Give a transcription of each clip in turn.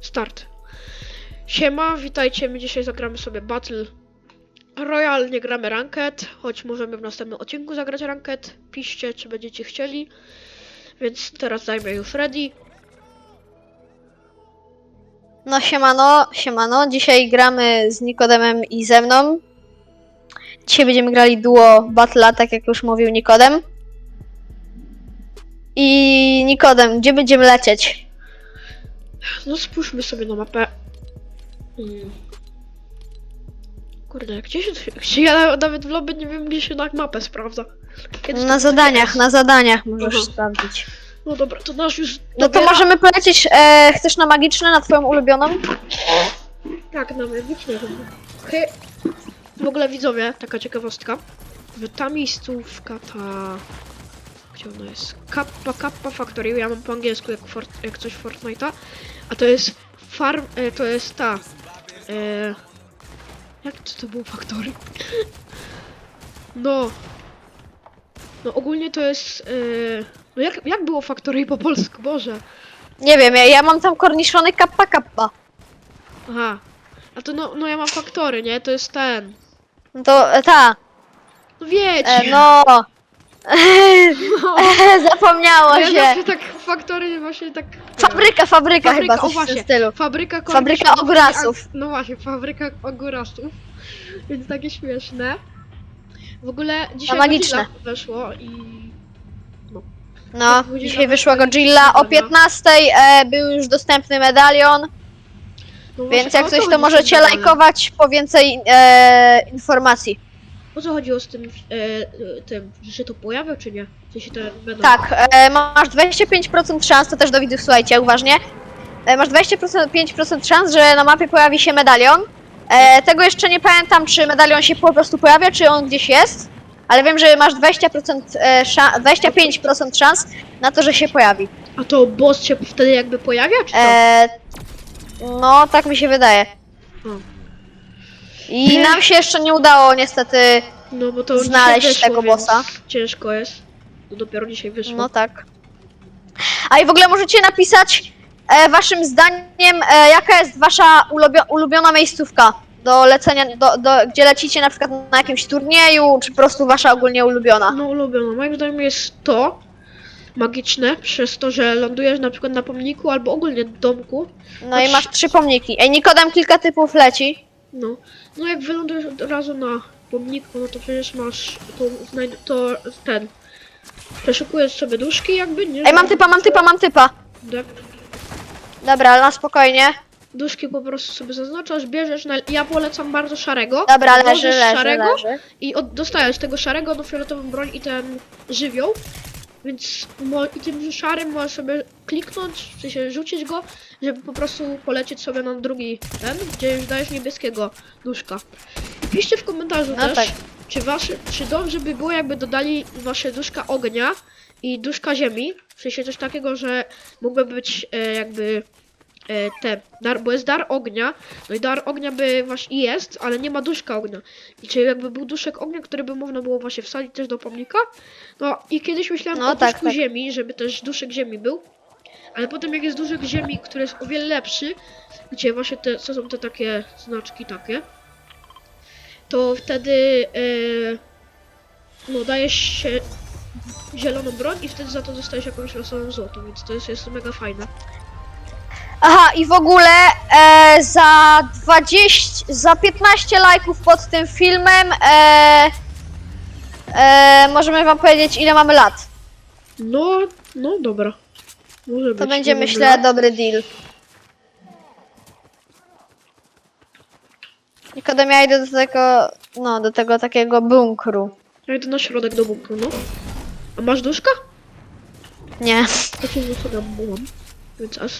Start. Siema, witajcie. My dzisiaj zagramy sobie Battle Royale. Nie gramy Ranked, choć możemy w następnym odcinku zagrać Ranked. Piszcie, czy będziecie chcieli. Więc teraz zajmę już ready. No siemano, siemano. Dzisiaj gramy z Nikodemem i ze mną. Dzisiaj będziemy grali duo Battle, tak jak już mówił Nikodem. I Nikodem, gdzie będziemy lecieć? No spójrzmy sobie na mapę. Hmm. Kurde, gdzie się... Gdzie ja nawet w lobby nie wiem, gdzie się na mapę sprawdza. Kiedy Na zadaniach, na zadaniach możesz Aha. sprawdzić. No dobra, to nasz już No to możemy polecieć, e, chcesz na magiczne, na twoją ulubioną? Tak, na magiczne. He... W ogóle widzowie, taka ciekawostka. Że ta miejscówka, ta... Gdzie ona jest? Kappa, Kappa Factory, ja mam po angielsku jak, fort, jak coś Fortnite'a. A to jest farm, e, to jest ta... E, jak to, to było Factory? No... No ogólnie to jest... E, no jak, jak było Factory po polsku, Boże? Nie wiem, ja, ja mam tam korniszony kappa kappa. Aha. A to no, no ja mam Factory, nie? To jest ten... No to e, ta, No wiecie! e, no. Zapomniało Ja się. zawsze tak faktory właśnie tak. Fabryka, fabryka, chyba, coś w tym stylu. Fabryka Fabryka i ogórasów. No właśnie, fabryka ogórasów. Więc takie śmieszne. W ogóle dzisiaj magiczne. Godzilla weszło i. No, Godzilla dzisiaj wyszła Godzilla o i 15 e, był już dostępny medalion, No więc właśnie, jak o coś co to możecie lajkować po więcej e, informacji. O co chodziło z tym, e, tym, że się to pojawia, czy nie? Czy się ten medal... Tak, e, masz 25% szans, to też do widzów słuchajcie uważnie. E, masz 25% szans, że na mapie pojawi się medalion. E, tego jeszcze nie pamiętam, czy medalion się po prostu pojawia, czy on gdzieś jest. Ale wiem, że masz 20%, e, szan- 25% szans na to, że się pojawi. A to boss się wtedy jakby pojawia, czy co? E, no, tak mi się wydaje. Hmm. I nam się jeszcze nie udało niestety. no bo to dzisiaj znaleźć wyszło, tego więc bossa. Ciężko jest. To dopiero dzisiaj wyszło. No tak. A i w ogóle możecie napisać e, waszym zdaniem, e, jaka jest wasza ulubio- ulubiona miejscówka do lecenia, do, do, gdzie lecicie na przykład na jakimś turnieju, czy po prostu wasza ogólnie ulubiona. No ulubiono. Moim zdaniem jest to magiczne, przez to, że lądujesz na przykład na pomniku albo ogólnie domku. No i masz trzy pomniki. Ej, Nikodem kilka typów leci. No, no jak wylądujesz od razu na pomniku, no to przecież masz to, to ten. Przeszukujesz sobie duszki jakby, nie? Ej, mam typa, mam typa, mam typa. Tak. Dobra, na spokojnie. Duszki po prostu sobie zaznaczasz, bierzesz na... Ja polecam bardzo szarego. Dobra, leży, leży, szarego leży. I od, dostajesz tego szarego do fioletową broń i ten żywioł. Więc i tym szarym możesz sobie kliknąć, czy się rzucić go, żeby po prostu polecieć sobie na drugi ten, gdzie już dajesz niebieskiego duszka. Piszcie w komentarzu No też, tak. czy, wasze, czy dobrze by było, jakby dodali wasze duszka ognia i duszka ziemi. W sensie coś takiego, że mógłby być e, jakby te, dar, bo jest dar ognia, no i dar ognia by właśnie jest, ale nie ma duszka ognia. I czy jakby był duszek ognia, który by można było właśnie wsadzić też do pomnika? No i kiedyś myślałem No o tak, duszku tak. ziemi, żeby też duszek ziemi był. Ale potem jak jest duszek ziemi, który jest o wiele lepszy, gdzie właśnie te, co są te takie znaczki takie, to wtedy e, no dajesz się zieloną broń i wtedy za to dostajesz jakąś losową złotą, więc to jest, jest mega fajne. Aha, i w ogóle e, za 20, za 15 lajków pod tym filmem e, e, możemy wam powiedzieć ile mamy lat. No, no dobra. Może To być, będzie nie mam myślę lat. dobry deal. Nikodem, ja idę do tego, no, do tego takiego bunkru. Ja idę na środek do bunkru, no. A masz duszka? Nie. To ci nie sobie mam, więc aż...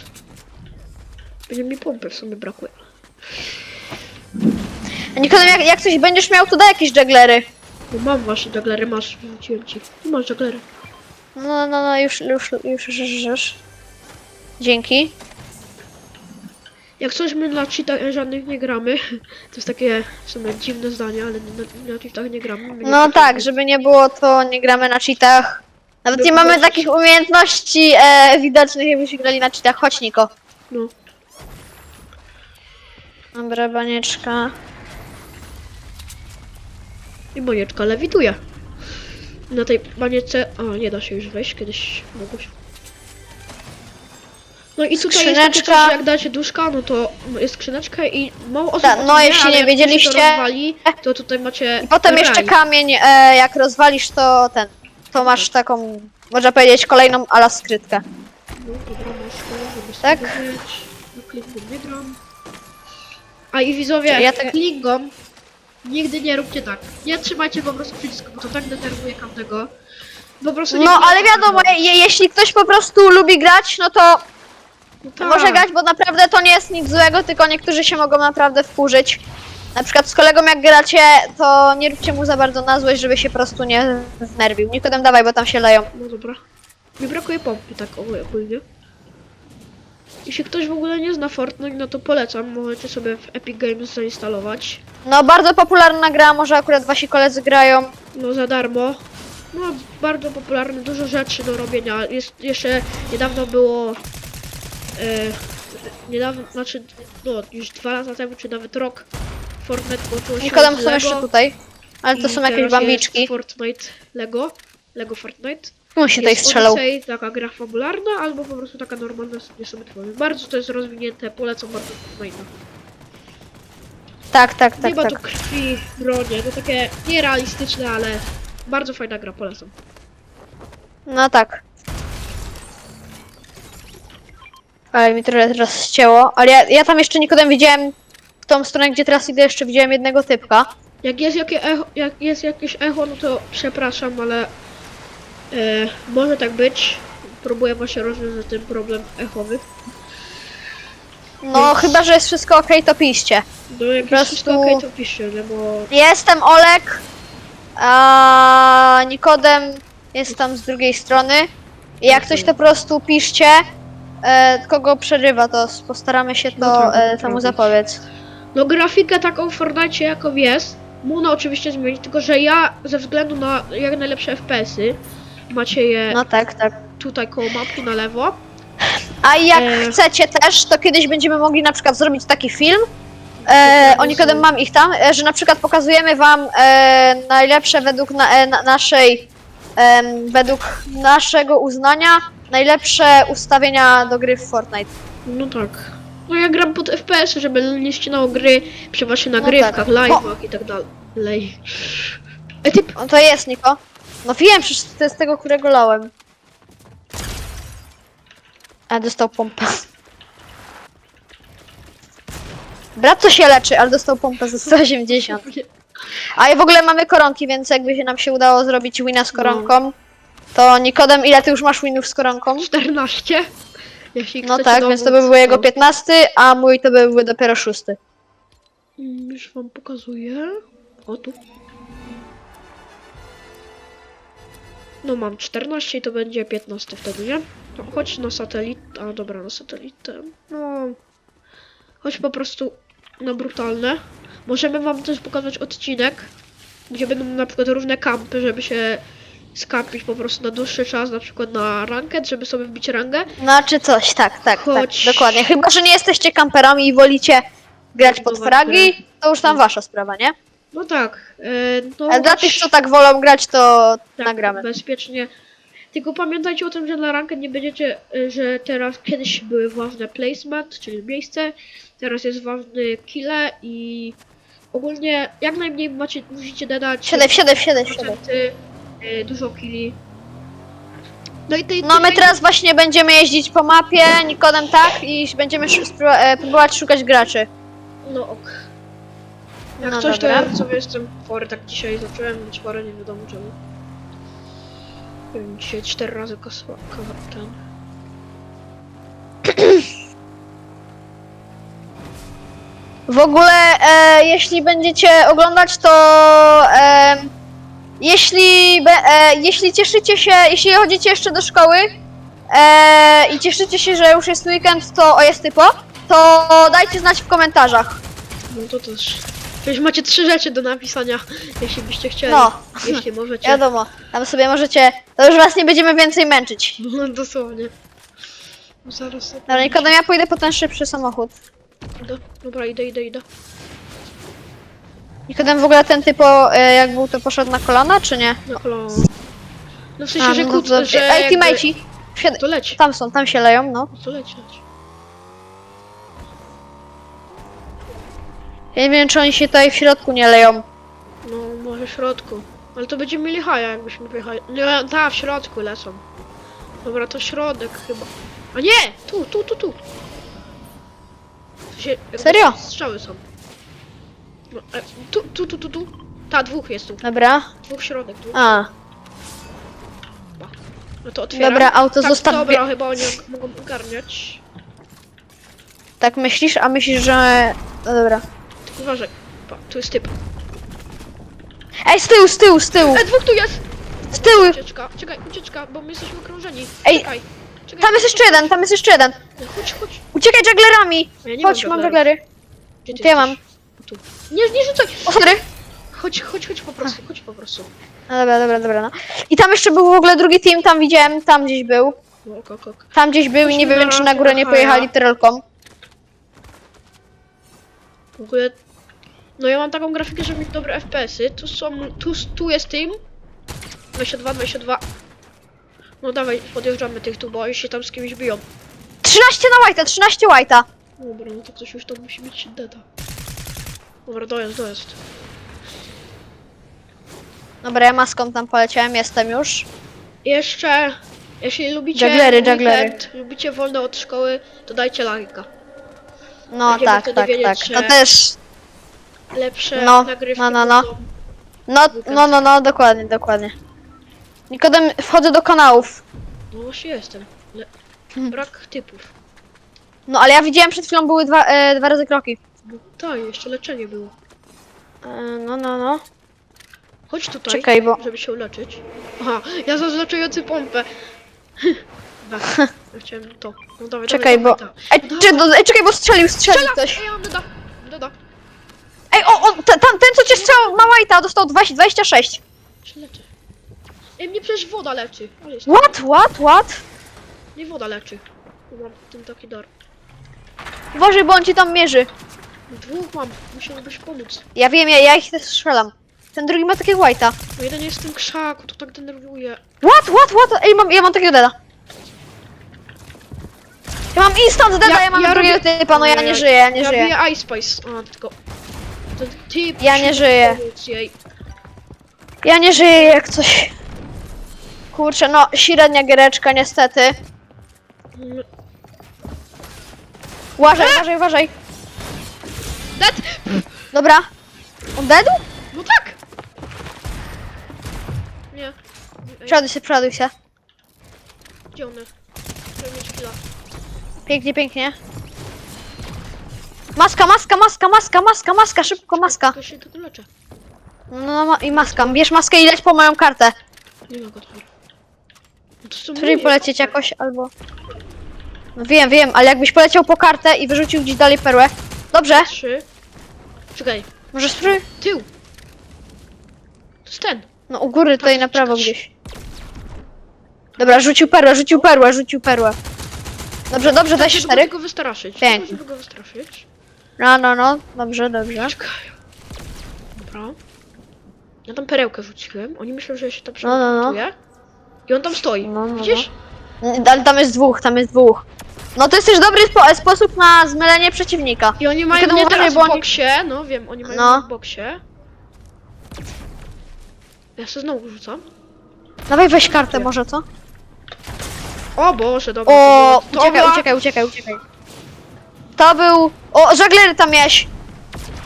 Będzie mi pompy w sumie brakuje. A Nikodem, jak, jak coś będziesz miał, to daj jakieś jugglery. No mam właśnie jaglery, masz, wrzuciłem ci. Tu masz jaglery. No, no, no, już, już, już, już, już, już. Dzięki. Jak coś my na cheatach żadnych nie gramy, to jest takie w sumie dziwne zdanie, ale na, na cheatach nie gramy. My nie No tak, żeby nie było, to nie gramy na cheatach. Nawet nie mamy takich umiejętności e, widocznych, jakbyśmy grali na cheatach. Chodź, Niko. No. Dobra, banieczka. I banieczka lewituje. Na tej banieczce... A, nie da się już wejść, kiedyś mogło się. No i tutaj jest takie Skrzyneczka. coś, że jak dacie duszka, no to jest skrzyneczka i mało osób Ta, o no, wie, jeśli nie wiedzieliście- to rozwali, to tutaj macie I potem raj. jeszcze kamień, e, jak rozwalisz to ten, to masz taką, można powiedzieć, kolejną ala skrytkę. No, dobra, masz to, żeby Tak. No, nie gram. A i widzowie, Ja tak- Klingon, nigdy nie róbcie tak. Nie trzymajcie po prostu przycisku, bo to tak denerwuje każdego. Po prostu nie No, ale wiadomo, je, jeśli ktoś po prostu lubi grać, no to No tak. może grać, bo naprawdę to nie jest nic złego, tylko niektórzy się mogą naprawdę wkurzyć. Na przykład z kolegą jak gracie, to nie róbcie mu za bardzo na złość, żeby się po prostu nie znerwił. Nikodem dawaj, bo tam się leją. No dobra. Mi brakuje pompy tak ogólnie. Jeśli ktoś w ogóle nie zna Fortnite, no to polecam. Możecie sobie w Epic Games zainstalować. No, bardzo popularna gra, może akurat wasi koledzy grają. No za darmo. No bardzo popularne, dużo rzeczy do robienia. Jest jeszcze niedawno było. E, niedawno, znaczy no już dwa lata temu, czy nawet rok Fortnite włączyło się Nikodem z są jeszcze tutaj. Ale to są jakieś bambiczki. Fortnite Lego. Lego Fortnite. On się tutaj jest strzelał. Odyssey, taka gra fabularna, albo po prostu taka normalna sobie sobie tworzy. Bardzo to jest rozwinięte, polecam bardzo Fortnite'a. Tak, tak, nie tak, ma tak. tu krwi, bronie, to takie nierealistyczne, ale bardzo fajna gra, polecam. No tak. Ale mi trochę teraz ścięło. Ale ja, ja tam jeszcze Nikodem widziałem w tą stronę, gdzie teraz idę, jeszcze widziałem jednego typka. Jak jest, jakie echo, jak jest jakieś echo, no to przepraszam, ale e, może tak być. Próbuję właśnie rozwiązać ten problem echowy. No, Więc- chyba, że jest wszystko ok, to piszcie. No jak jest wszystko prostu- okej, to piszcie, no bo Jestem Olek, a Nikodem jest tam z drugiej strony. I jak coś to po prostu piszcie, e, kogo przerywa, to s- postaramy się No to tak, e, naprawdę. temu zapobiec. No grafikę taką w Fortnite jaką jest, można oczywiście zmienić, tylko że ja ze względu na jak najlepsze FPS-y, macie je No tak, tak. tutaj koło mapki na lewo. A jak E. chcecie też, to kiedyś będziemy mogli na przykład zrobić taki film. E, o Nikodem mam ich tam, e, że na przykład pokazujemy wam e, najlepsze według na, e, na, naszej em, według naszego uznania najlepsze ustawienia do gry w Fortnite. No tak. No ja gram pod FPS-y, żeby nie ścinało gry przy waszych No nagrywkach, tak. live'ach i tak dalej. Ej, ty, O, to jest Niko. No wiem, przecież to jest tego, którego lałem. A dostał pompę. Brat to się leczy, ale dostał pompę za 180. A i w ogóle mamy koronki, więc jakby się nam się udało zrobić wina z koronką, to Nikodem, ile ty już masz winów z koronką? 14. Jeśli No chcecie tak, więc to by dowód, był jego 15, a mój to by był dopiero 6. Mm, Już wam pokazuję. O tu. No mam 14 i to będzie 15 wtedy, nie? No, chodź na satelit. A dobra, na satelitę. No. Chodź po prostu na brutalne. Możemy wam też pokazać odcinek, gdzie będą na przykład różne kampy, żeby się skampić po prostu na dłuższy czas, na przykład na ranket, żeby sobie wbić rangę. No czy coś, tak, tak, Chodź. tak, dokładnie. Chyba, że nie jesteście kamperami i wolicie grać pod fragi, to już tam wasza sprawa, nie? No tak. E, no Ale dla tych, co tak wolą grać, to tak, nagramy. bezpiecznie. Tylko pamiętajcie o tym, że na rankę nie będziecie, y, że teraz kiedyś były ważne placement, czyli miejsce, teraz jest ważny kile i ogólnie jak najmniej macie, musicie dodać Siadaj, wsiadaj, wsiadaj, wsiadaj. procenty, y, dużo kili. No i tej, No my teraz właśnie będziemy jeździć po mapie, Nikodem tak, i będziemy szu- spró- e, próbować szukać graczy. No ok. Jak No coś dobra. to ja sobie jestem chory, tak dzisiaj zacząłem być chory, nie wiadomo czemu. Nie wiem, Dzisiaj cztery razy kosła, ko- ten. W ogóle, e, jeśli będziecie oglądać, to e, jeśli, be, e, jeśli cieszycie się, jeśli chodzicie jeszcze do szkoły e, i cieszycie się, że już jest weekend, to o jest typo, to dajcie znać w komentarzach. No to też. Przecież macie trzy rzeczy do napisania, jeśli byście chcieli. No. Jeśli możecie. Wiadomo, tam sobie możecie, to już was nie będziemy więcej męczyć. No dosłownie. Zaraz. Dobra, Nikodem, ja pójdę po ten szybszy samochód. Idę. Dobra, idę, idę, idę. Nikodem w ogóle ten typo, e, jak był, to poszedł na kolana, czy nie? Na kolano. No w sensie, A, że no to- że Ej, jakby- teammateci! Wsiad- To leć, Tam są, tam się leją, no. to leć, leć. Ja nie wiem, czy oni się tutaj w środku nie leją. No, może w środku. Ale to będziemy mieli haja, jakbyśmy wyjechali. Nie, ta, w środku lecą. Dobra, to środek chyba. A nie! Tu, tu, tu, tu. Jakby Serio? Strzały są. No, e, tu, tu, tu, tu, tu. Ta, dwóch jest tu. Dobra. Dwóch środek, dwóch. A, No to otwieram. Dobra, auto tak, zostaw Dobra, chyba oni mogą ogarniać. tak myślisz, a myślisz, że... No dobra. Uważaj. Pa, tu jest typ. Ej, z tyłu, z tyłu, z tyłu! E, dwóch tu jest! Z tyłu! Ucieczka, czekaj, ucieczka, bo my jesteśmy okrążeni. Ej, czekaj. czekaj. Tam jest jeszcze jeden, tam jest jeszcze jeden! Chodź, chodź. Uciekaj jugglerami! Ja nie Chodź, mam jugglerów. jugglery. Gdzie ty To ja mam. jesteś? Tu. Nie, nie rzucaj! O, sorry! Chodź, chodź, chodź po prostu, chodź po prostu. No dobra, dobra, dobra, no. I tam jeszcze był w ogóle drugi team, tam widziałem, tam gdzieś był. No, ok, ok, ok. Tam gdzieś był i nie Chodźmy wiem, na czy na górę nie haja. pojechali trelką. W ogóle... No ja mam taką grafikę, żeby mieć dobre FPS-y. Tu są... Tu, tu jest team. 22, 22. No dawaj, podjeżdżamy tych tu, bo oni się tam z kimś biją. 13 na white'a, 13 white'a. Dobra, no to ktoś już tam musi mieć deda. Dobra, dojazd, dojazd. Dobra, ja maską tam poleciałem, jestem już. Jeszcze, jeśli lubicie Jugglery, weekend, jugglery. lubicie wolne od szkoły, to dajcie lajka. No tak, wtedy tak, wiedzieć, tak. że- To też. Lepsze No, nagrywki no, no, no. będą. No, no, no, no, dokładnie, dokładnie. Nikodem, wchodzę do kanałów. No właśnie jestem. Le... Hmm. Brak typów. No, ale ja widziałem przed chwilą były dwa, e, dwa razy kroki. No, tak, jeszcze leczenie było. E, no, no, no. Chodź tutaj, Czekaj, bo- żeby się uleczyć. Aha, ja zaznaczający pompę. Ja chciałem to. No dawaj, Czekaj, dawaj, bo. dawaj, Ej, do, ej, czekaj, bo strzelił, strzelił Strzela! ktoś. Ej, ja mam. Ej, o, o, te- tam, ten co cię strzał ma white'a, dostał 20, 26. Się leczy. Ej, mnie przecież woda leczy. Ale jest... What, what, what? Nie woda leczy. Mam ten taki dar. Uważaj, bo on ci tam mierzy. Dwóch mam, musiałbyś pomóc. Ja wiem, ja, ja ich też strzelam. Ten drugi ma takiego white'a. No jeden jest w tym krzaku, to tak denerwuje. What, what, what? Ej, mam, ja mam takiego deda. Ja mam instant deda, ja, mam drugiego typa, no ja nie żyję, ja nie ja żyję. biję Ice Spice. A, tylko... Ten typ... Ja nie musi żyję. pomóc Jej. Ja nie żyję jak coś. Kurczę, no średnia giereczka niestety. Uważaj, uważaj, uważaj. Dead! Dobra. On dedł? No tak! Nie. Ej, się, przoduj się. gdzie one? Chcę mieć chwila. Pięknie, pięknie. Maska, maska, maska, maska, maska, maska, szybko, maska. Się. No, no, ma- i maska. Bierz maskę i leć po moją kartę. Nie go tutaj. No polecieć jakoś albo... No wiem, wiem, ale jakbyś poleciał po kartę i wyrzucił gdzieś dalej perłę. Dobrze, Trzy. Czekaj, może spróbuj. tył. To jest ten. No u góry tutaj na prawo gdzieś. Dobra, rzucił perłę, rzucił perłę, rzucił perłę. Dobrze, dobrze, Tak, 24. Żeby go wystraszyć. Pięknie. Go wystraszyć. No, no, no, dobrze, dobrze. Czekaj. Dobra. Ja tam perełkę rzuciłem. Oni myślą, że ja się tam No, no, no. I on tam stoi. No, no, Widzisz? Ale tam jest dwóch, tam jest dwóch. No to jest też dobry spo sposób na zmylenie przeciwnika. I oni mają Tylko mnie uważaj, teraz w bo oni- boksie. No wiem, oni mają No. mnie w boksie. Ja się znowu rzucam. Dawaj weź kartę może, co? O Boże, dobra. O, to uciekaj, była- uciekaj, uciekaj, uciekaj. To był... O, żaglery tam miałeś.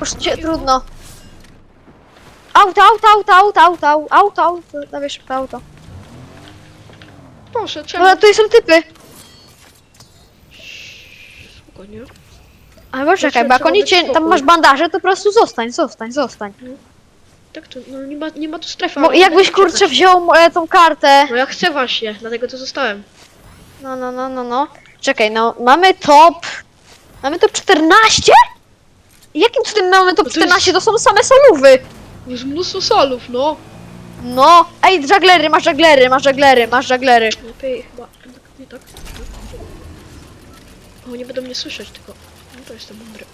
Już cię, trudno. Auto, auto, auto, auto, auto, auto, auto, dawaj szybko auto. Proszę, czemu? Dobra, tutaj są typy. Spokojnie. Ale czekaj, trzeba bo jak oni być cię, tam spokój. masz bandaże, to po prostu zostań, zostań, zostań. Tak to, no nie ma, nie ma tu strefy. Bo ale jakbyś nie kurczę uciekać. wziął e, tą kartę. No ja chcę właśnie, dlatego tu zostałem. No, no, no, no, no. Czekaj, no, mamy top... Mamy top 14? Jakim cudem mamy top No to jest- 14? To są same solówy. Jest mnóstwo solów, no. No, ej, żaglery, masz żaglery, masz żaglery, masz żaglery. Lepiej chyba. Nie tak. O, nie będą mnie słyszeć tylko. to jestem mądry.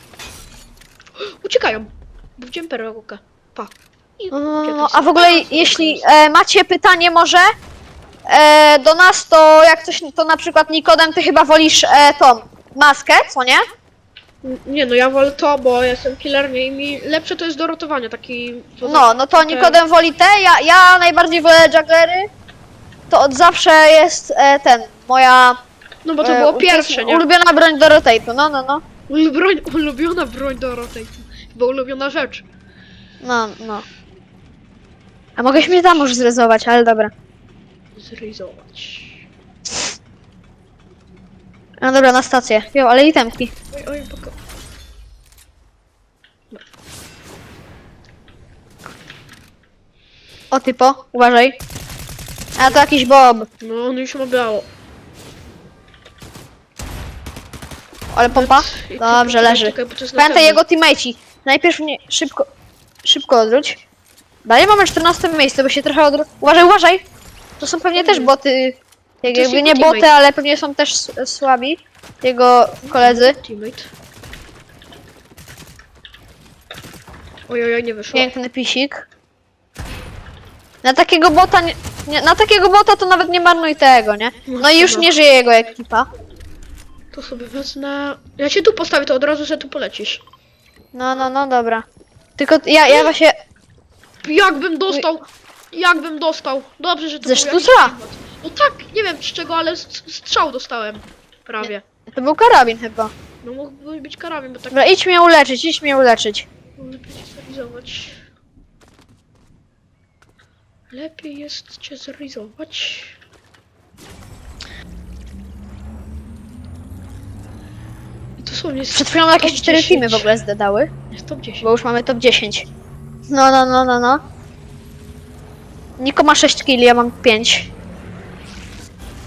Uciekają! Bo widziałem perłkę. Pa. I No, no, a w ogóle jeśli e, macie pytanie może e, do nas, to jak coś, to na przykład Nikodem, ty chyba wolisz e, tą maskę, co nie? Nie no, ja wolę to, bo jestem killer, nie i mi lepsze to jest do rotowania, taki... to No, no to takie- Nikodem woli te, ja, ja najbardziej wolę jugglery. To od zawsze jest e, ten, moja No bo to e, było pierwsze, nie? ulubiona broń do rotate'u, no, no, no. Broń, ulubiona broń do rotate'u. Bo ulubiona rzecz. No, no. A mogę mnie tam już zrezować, ale dobra. Zrealizować. No dobra, na stację. Jo, ale itemki. Oj, oj. O typo, uważaj. A to jakiś bob. No, on już ma biało. Ale pompa? I ty- Dobrze, czekaj, leży. czekaj, bo to jest Pamiętaj jego teammateci. Najpierw mnie szybko, szybko odwróć. Dalej mamy 14 miejsce, bo się trochę odwróć. Uważaj, uważaj! To są pewnie też boty. Jak, To jest jakby jego nie boty, teammate. ale pewnie są też s- słabi. Jego koledzy. Teammate. Oj, oj, oj, nie wyszło. Piękny pisik. Na takiego bota nie, nie, na takiego bota to nawet nie marnuj tego, nie? No i już nie żyje jego ekipa. To sobie wezmę... Ja cię tu postawię, to od razu że tu polecisz. No, no, no, dobra. Tylko ja, ja właśnie... Jakbym dostał... Jakbym dostał. Dobrze, że to Ze był jakiś sztuca? No tak, nie wiem z czego, ale s- strzał dostałem. Prawie. To był karabin chyba. No mógłby być karabin, bo tak Dobra, idź mnie uleczyć, idź mnie uleczyć. cię zrealizować. Lepiej jest cię zrealizować. Dosłownie jest Przed chwilą jakieś top cztery 10. teamy w ogóle zdedały, Jest top 10. bo już mamy top 10. No, no, no, no, no. Niko ma 6 killi, ja mam 5.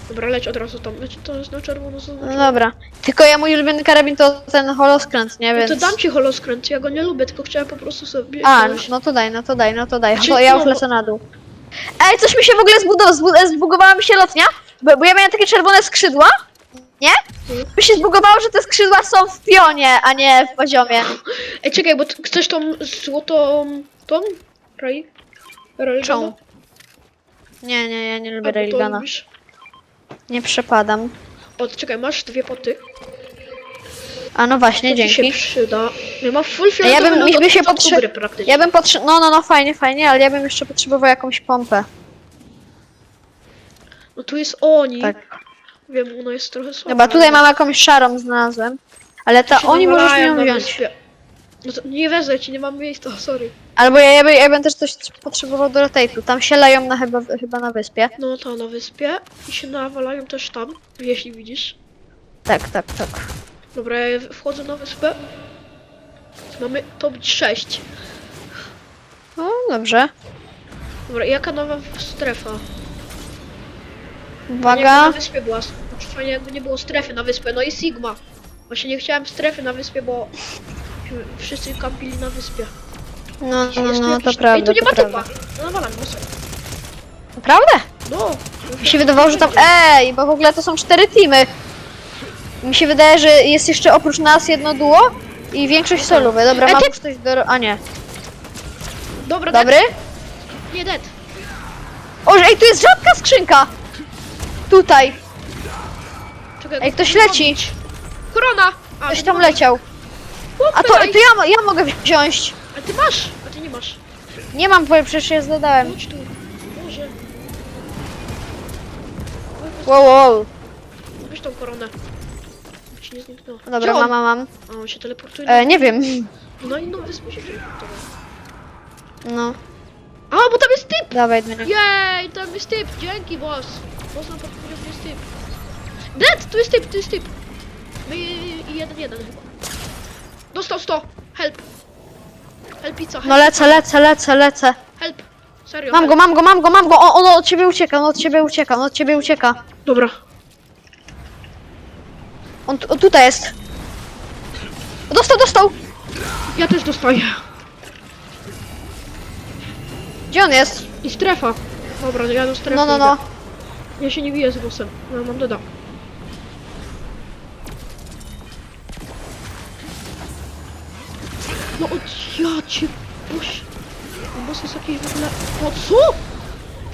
Dobra, leć od razu tam. Leć, to jest na czerwono No zaznaczone. dobra. Tylko ja mój ulubiony karabin to ten holoskręt, nie? No Więc... to dam ci holoskręt, ja go nie lubię, tylko chciałem po prostu sobie... A, no, no to daj, no to daj, no to daj. Znaczy, ja już no, lecę na dół. Ej, coś mi się w ogóle zbudowało, zbu zbugowała mi się lotnia, bo, bo ja miałem takie czerwone skrzydła, nie? Mi się zbugowało, że te skrzydła są w pionie, a nie w poziomie. Ej, czekaj, bo t- chcesz tą złotą... tą? Ray? Railguna? Czą? Nie, nie, ja nie lubię Albo to lubisz? Nie przepadam. O, czekaj, masz dwie poty. A no właśnie, To ci się dzięki. przyda. Ja mam full A ja bym, mi by się potrze... praktycznie. Ja bym potrze... No, no, no, fajnie, fajnie, ale ja bym jeszcze potrzebował jakąś pompę. No tu jest oni. Tak. Wiem, ona jest trochę słaba. Chyba tutaj mam jakąś szarą, znalazłem. Ale ta Się oni możesz nawalają ją na wziąć. wyspie. No to nie wezmę ci, nie mam miejsca, sorry. Albo ja, ja, by, ja bym też coś potrzebował do rotate'u. Tam się leją na, chyba, chyba na wyspie. No to na wyspie i się nawalają też tam, jeśli widzisz. Tak, tak, tak. Dobra, ja wchodzę na wyspę. Mamy top 6. No, dobrze. Dobra, jaka nowa strefa? Uwaga. na wyspie była. Znaczy fajnie jakby nie było strefy na wyspę. No i Sigma. Właśnie nie chciałem strefy na wyspie, bo wszyscy kampili na wyspie. No, no, Jest tu no, jakiś- to prawda, tu nie ma typa. No nawalam, no sorry. Naprawdę? No. Mi się wydawało, że tam... Ej, bo w ogóle to są cztery teamy. Mi się wydaje, że jest jeszcze oprócz nas jedno duo i większość solowe. Dobra, Ej, mam ty- już coś do... ro- A nie. Dobra, Dobry? Dead. Nie dead. O, ej, tu jest rzadka skrzynka! Tutaj. Czekaj, Ej, ktoś leci. Korona! A, Ktoś to tam leciał. A to, to ja, mo- ja mogę wziąć. A ty masz! A ty nie masz. Nie mam, bo przecież je zdadałem. Chodź tu. Może. Wow, wow. Weź tą koronę. Zniknęło. Dobra, Gdzie on? mam. A on się teleportuje. E, nie wiem. No i no wyspę się teleportował. No, A, bo tam jest typ! dawaj niego. Jej, tam jest typ! Dzięki, boss! Boss nam podpowiedział, że jest typ. Dead! Tu jest typ, tu jest typ! My i jeden, jeden chyba. Dostał 100! Help! Helpica, help! No lecę, lecę, lecę, lecę. help! Serio, Mam help. go, mam go, mam go, mam go. O, on od ciebie ucieka, on od ciebie ucieka, on od ciebie ucieka. Dobra. On, tu- on tutaj jest. Dostał, dostał. Ja też dostaję. Gdzie on jest? I strefa. Dobra, ja do strefy No, no, no. idę. Ja się nie biję z bossem. Ja mam doda. No od ja cię boś. Ten boss jest jakiś w ogóle... O co?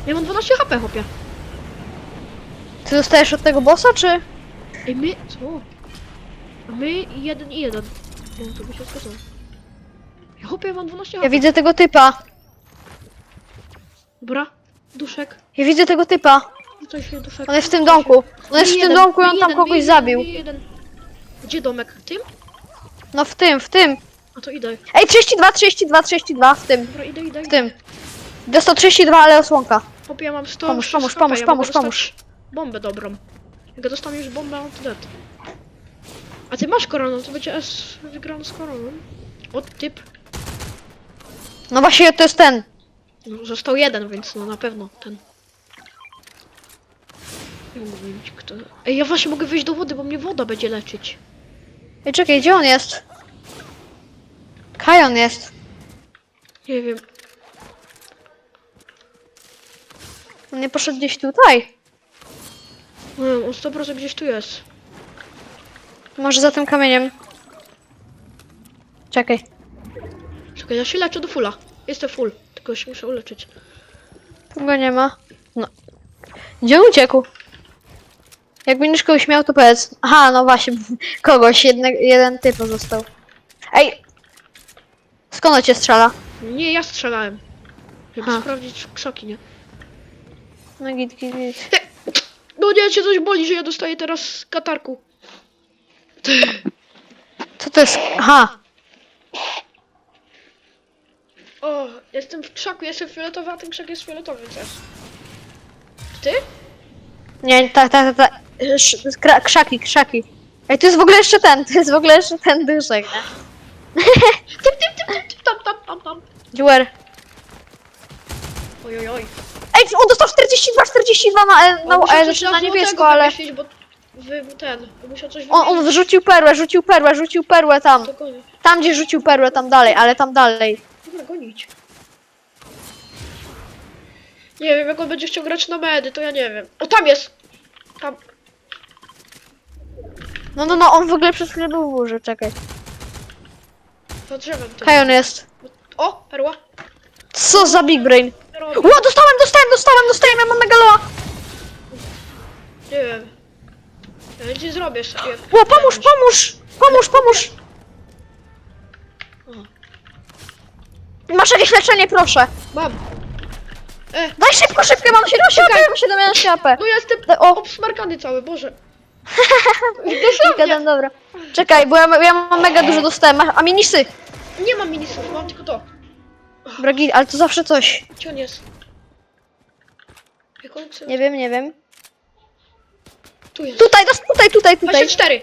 Ja mam 12 HP, chłopie. Ty dostajesz od tego bossa, czy? Ej, my... Co? A my jeden i jeden. No, to by się zgadzało. Ja chłopie, mam 12 Ja HP. widzę tego typa. Dobra, duszek. Ja widzę tego typa. Rzucaj się, duszek. On jest w tym domku. On jest w tym Jeden, domku i on tam jeden, kogoś jeden, zabił. jeden. Gdzie domek? Tym? No w tym, w tym. A to idę. Ej, 32, 32, 32, w tym, Dobra, idę, idę. w tym. Dostał 32, ale osłonka. Chłopie, ja mam 100 Pomóż, pomóż, 6 pomóż, HP, ja pomóż, mogę pomóż. dostać Bombę dobrą. Jak dostanę już bombę, to dead. A ty masz koronę, to będzie S wygrany z koroną. O, typ. No właśnie, to jest ten. No, został jeden, więc no na pewno ten. Nie mogę mieć kto. Ej, ja właśnie mogę wyjść do wody, bo mnie woda będzie leczyć. Ej, czekaj, gdzie on jest? Kajon jest. Nie wiem. On nie poszedł gdzieś tutaj. Nie wiem, on 100% gdzieś tu jest. Może za tym kamieniem. Czekaj. Czekaj, ja się leczę do fulla. Jestem full, tylko się muszę uleczyć. Tu go nie ma. No. Gdzie uciekł? Jak będziesz kogoś miał, to powiedz. Aha, no właśnie. Kogoś, jedne, jeden typ został. Ej! Skąd on cię strzela? Nie, ja strzelałem. Żeby Aha. sprawdzić krzoki, nie? No git, git, git. No nie, cię coś boli, że ja dostaję teraz katarku. Co to jest? Aha. O, jestem w krzaku, jestem fioletowy, a ten krzak jest fioletowy też. Ty? Nie, tak, tak, tak. Ta. Kra- Krzaki, krzaki. Ej, to jest w ogóle jeszcze ten, to jest w ogóle jeszcze ten duszek, nie? Typ, typ, typ, typ, typ, tam, tam, tam, tam. Dziuer. Oj, oj, oj. Ej, on dostał 42, 42 na, na, coś znaczy na niebiesko, ale... wymyślić, bo wy, ten, musiał coś On, on wrzucił perłę, rzucił perłę, rzucił perłę tam. Tam, gdzie rzucił perłę, tam dalej, ale tam dalej. Dobra, gonić. Nie wiem, jak on będzie chciał grać na medy, to ja nie wiem. O, tam jest! Tam. No, no, no, on w ogóle przez chwilę był w górze, czekaj. Za drzewem. Kajon jest. O, perła. Co za big brain. Robi. Ło, dostałem, dostałem, dostałem, dostałem, ja mam megaloa. Nie wiem. Ja nie zrobię sobie. Ło, pomóż, pomóż, pomóż, pomóż. Masz jakieś leczenie, proszę. Mam. E, Daj szybko, szybko, mam 7 AP, mam 17 AP. no ja jestem Da- O, obsmarkany cały, Boże. gadam, dobra. Czekaj, bo ja, ja mam mega dużo dostałem. Masz- A minisy? Nie mam minisów, mam tylko to. Dobra, git, ale to zawsze coś. Gdzie on jest? Jak on chce? Nie wiem, nie wiem. Tu jest. Tutaj, tutaj, tutaj, tutaj. 24.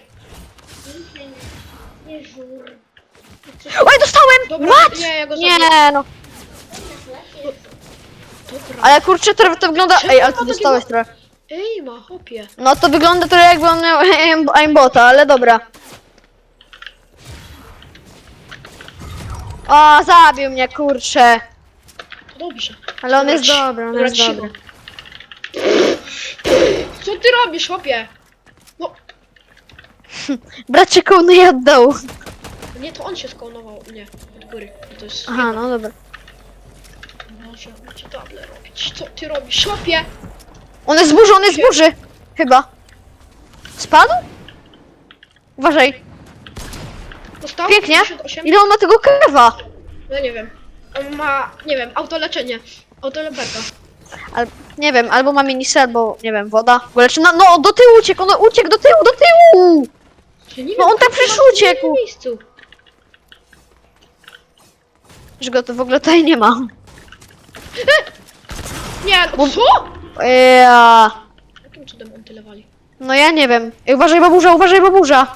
Oj, dostałem! Dobra, What? nie, ja go zabiję. no. Dobra. Ale kurczę, to, to wygląda... Czemu Ej, ale ma ty takiego- dostałeś trochę. Ej, ma, hopie. No to wygląda trochę jakby on miał aim- aimbota, ale dobra. O, zabił mnie, kurczę. To dobrze. Ale on jest dobry, on jest dobry. Co ty robisz, hopie? No, Brat cię kołnuje od dołu. nie, to on się skołnował. Nie, od góry. To jest... Aha, no dobra. Może ci table robić. Co ty robisz, hopie? On jest z burzy, on jest z burzy. Chyba. Spadł? Uważaj. Pięknie. 58? Ile on ma tego kewa? No nie wiem. On ma, nie wiem, autoleczenie. Autoleperka. Al, nie wiem, albo ma minisy, albo nie wiem, woda. Bo leczy na, no do tyłu uciekł, on uciekł do tyłu, do tyłu! Ja nie No on tam przecież w uciekł. innym miejscu. Że go to w ogóle tutaj nie ma. Nie, no Bo- co? Ja. Jakim cudem on tyle wali? No ja nie wiem. Ej, uważaj baburza, uważaj baburza.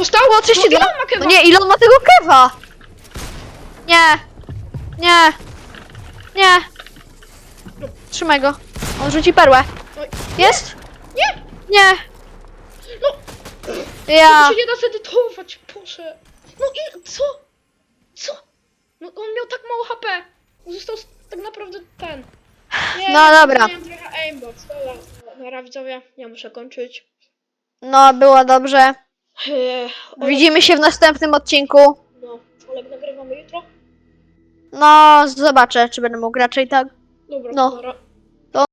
Dostał? O, 32. No, ile on ma kewa? No nie, ile on ma tego kewa? Nie. Nie. Nie. Trzymaj go. On rzuci perłę. Jest? Nie! Nie. No, Ja. to się nie da zedytować. No i co? Co? No on miał tak mało HP. Został tak naprawdę ten. Nie, No dobra. Miałem trochę aimbot. Dobra, dobra widzowie, ja muszę kończyć. No, było dobrze. Eee, o- Widzimy się w następnym odcinku. No, Olek, nagrywamy jutro? No, zobaczę, czy będę mógł raczej tak. Dobra, No. dobra.